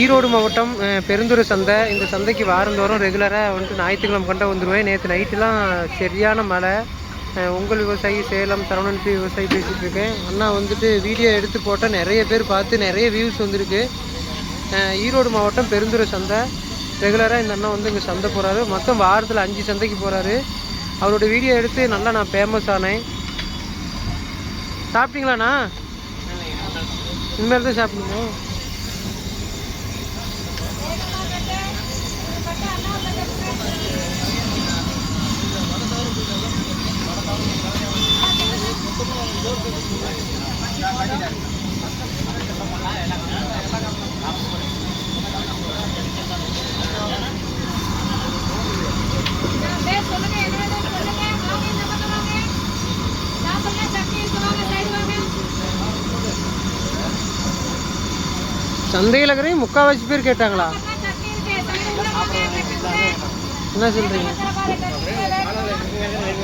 ஈரோடு மாவட்டம் பெருந்துறை சந்தை. இந்த சந்தைக்கு வாரந்தோறும் ரெகுலராக வந்துட்டு ஞாயிற்றுக்கிழமை கண்ட வந்துடுவேன் நேற்று நைட்டுலாம் சரியான மழை. உங்கள் விவசாயி சேலம் சரவணன் பி விவசாயி பேசிகிட்டு இருக்கேன். அண்ணா வந்துட்டு வீடியோ எடுத்து போட்டால் நிறைய பேர் பார்த்து நிறைய வியூஸ் வந்திருக்கு. ஈரோடு மாவட்டம் பெருந்துறை சந்தை. ரெகுலராக இந்த அண்ணா வந்து இங்கே சந்தை போகிறாரு மொத்தம் வாரத்தில் அஞ்சு சந்தைக்கு போகிறாரு அவரோட வீடியோ எடுத்து நல்லா நான் ஃபேமஸ் ஆனேன். சாப்பிட்டீங்களாண்ணா? இனிமேல் தான் சாப்பிடணும். சந்தையில் இருக்கிற முக்கால்வாசி பேர் கேட்டாங்களா? என்ன சொல்கிறீங்க இருக்கு